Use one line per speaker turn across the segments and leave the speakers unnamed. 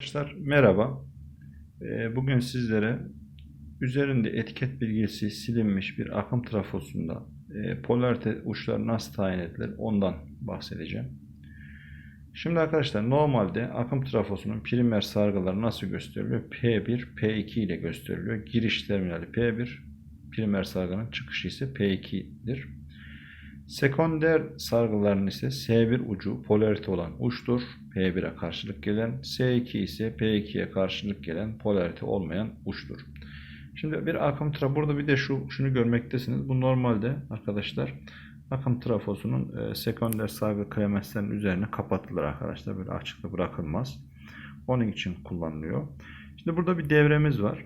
Arkadaşlar merhaba. Ee, Bugün sizlere üzerinde etiket bilgisi silinmiş bir akım trafosunda e, polarite uçları nasıl tayin edilir ondan bahsedeceğim. Şimdi arkadaşlar normalde akım trafosunun primer sargıları nasıl gösteriliyor? P1, P2 ile gösteriliyor. Giriş terminali P1, primer sargının çıkışı ise P2'dir. Sekonder sargıların ise S1 ucu polarite olan uçtur. P1'e karşılık gelen. S2 ise P2'ye karşılık gelen polarite olmayan uçtur. Şimdi bir akım trafo burada bir de şu şunu görmektesiniz. Bu normalde arkadaşlar akım trafosunun e, sekonder sargı klemenslerin üzerine kapatılır arkadaşlar. Böyle açıkta bırakılmaz. Onun için kullanılıyor. Şimdi burada bir devremiz var.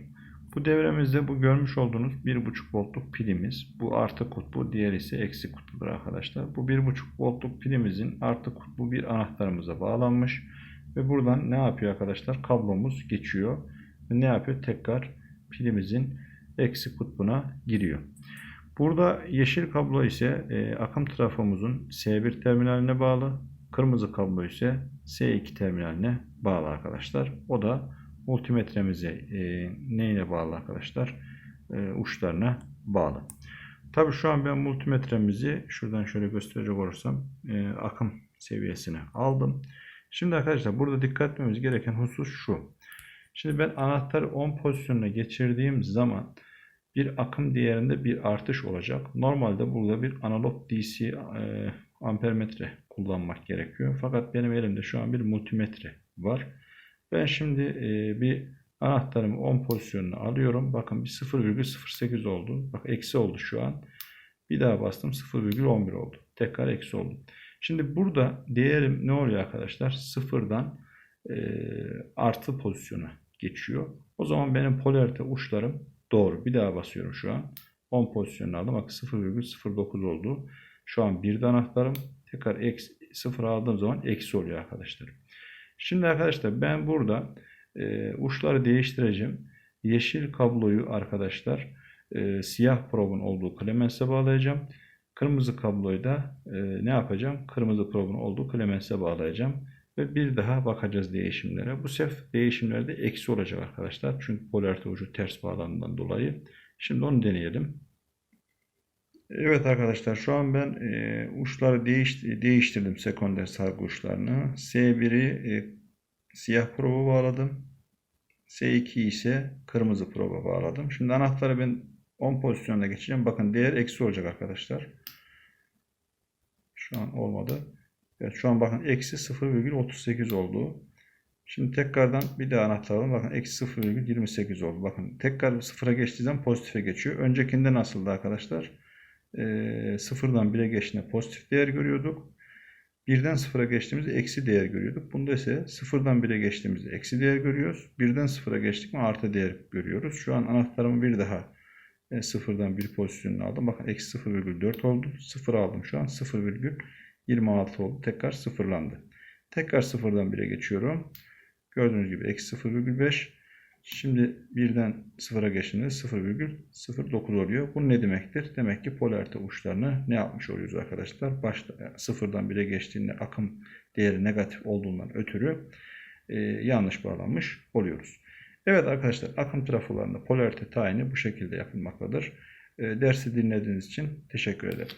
Bu devremizde bu görmüş olduğunuz 1.5 voltluk pilimiz. Bu artı kutbu, diğer ise eksi kutbudur arkadaşlar. Bu 1.5 voltluk pilimizin artı kutbu bir anahtarımıza bağlanmış. Ve buradan ne yapıyor arkadaşlar? Kablomuz geçiyor. Ve ne yapıyor? Tekrar pilimizin eksi kutbuna giriyor. Burada yeşil kablo ise e, akım trafomuzun S1 terminaline bağlı. Kırmızı kablo ise S2 terminaline bağlı arkadaşlar. O da multimetremize e, neyle bağlı arkadaşlar? E, uçlarına bağlı. Tabii şu an ben multimetremizi şuradan şöyle gösterecek olursam e, akım seviyesine aldım. Şimdi arkadaşlar burada dikkat etmemiz gereken husus şu. Şimdi ben anahtarı 10 pozisyonuna geçirdiğim zaman bir akım değerinde bir artış olacak. Normalde burada bir analog DC e, ampermetre kullanmak gerekiyor. Fakat benim elimde şu an bir multimetre var. Ben şimdi e, bir anahtarımı 10 pozisyonuna alıyorum. Bakın bir 0,08 oldu. Bak eksi oldu şu an. Bir daha bastım 0,11 oldu. Tekrar eksi oldu. Şimdi burada değerim ne oluyor arkadaşlar? Sıfırdan e, artı pozisyona geçiyor. O zaman benim polarite uçlarım doğru. Bir daha basıyorum şu an. 10 pozisyonunu aldım. Bak 0,09 oldu. Şu an bir de anahtarım. Tekrar eksi, 0 aldığım zaman eksi oluyor arkadaşlar. Şimdi arkadaşlar ben burada e, uçları değiştireceğim. Yeşil kabloyu arkadaşlar e, siyah probun olduğu klemense bağlayacağım. Kırmızı kabloyu da e, ne yapacağım? Kırmızı probun olduğu klemense bağlayacağım. Ve bir daha bakacağız değişimlere. Bu sefer değişimlerde eksi olacak arkadaşlar. Çünkü polarite ucu ters bağlandığından dolayı. Şimdi onu deneyelim. Evet arkadaşlar şu an ben e, uçları değiş, değiştirdim sekonder sargı uçlarını. S1'i e, siyah proba bağladım. S2 ise kırmızı proba bağladım. Şimdi anahtarı ben 10 pozisyonda geçeceğim. Bakın değer eksi olacak arkadaşlar. Şu an olmadı. Evet şu an bakın eksi 0,38 oldu. Şimdi tekrardan bir daha anahtar alalım. Bakın eksi 0,28 oldu. Bakın tekrar sıfıra geçtiği pozitife geçiyor. Öncekinde nasıldı arkadaşlar? E, sıfırdan 1'e geçtiğinde pozitif değer görüyorduk. Birden sıfıra geçtiğimizde eksi değer görüyorduk. Bunda ise sıfırdan 1'e geçtiğimizde eksi değer görüyoruz. Birden sıfıra geçtik mi artı değer görüyoruz. Şu an anahtarımı bir daha e, sıfırdan 1 pozisyonuna aldım. Bakın eksi 0,4 oldu. Sıfır aldım şu an 0,26 oldu. Tekrar sıfırlandı. Tekrar sıfırdan 1'e geçiyorum. Gördüğünüz gibi eksi 0,5 Şimdi birden sıfıra geçtiğinde 0,09 oluyor. Bu ne demektir? Demek ki polarite uçlarını ne yapmış oluyoruz arkadaşlar? Başta sıfırdan 1'e geçtiğinde akım değeri negatif olduğundan ötürü e, yanlış bağlanmış oluyoruz. Evet arkadaşlar akım trafolarında polarite tayini bu şekilde yapılmaktadır. E, dersi dinlediğiniz için teşekkür ederim.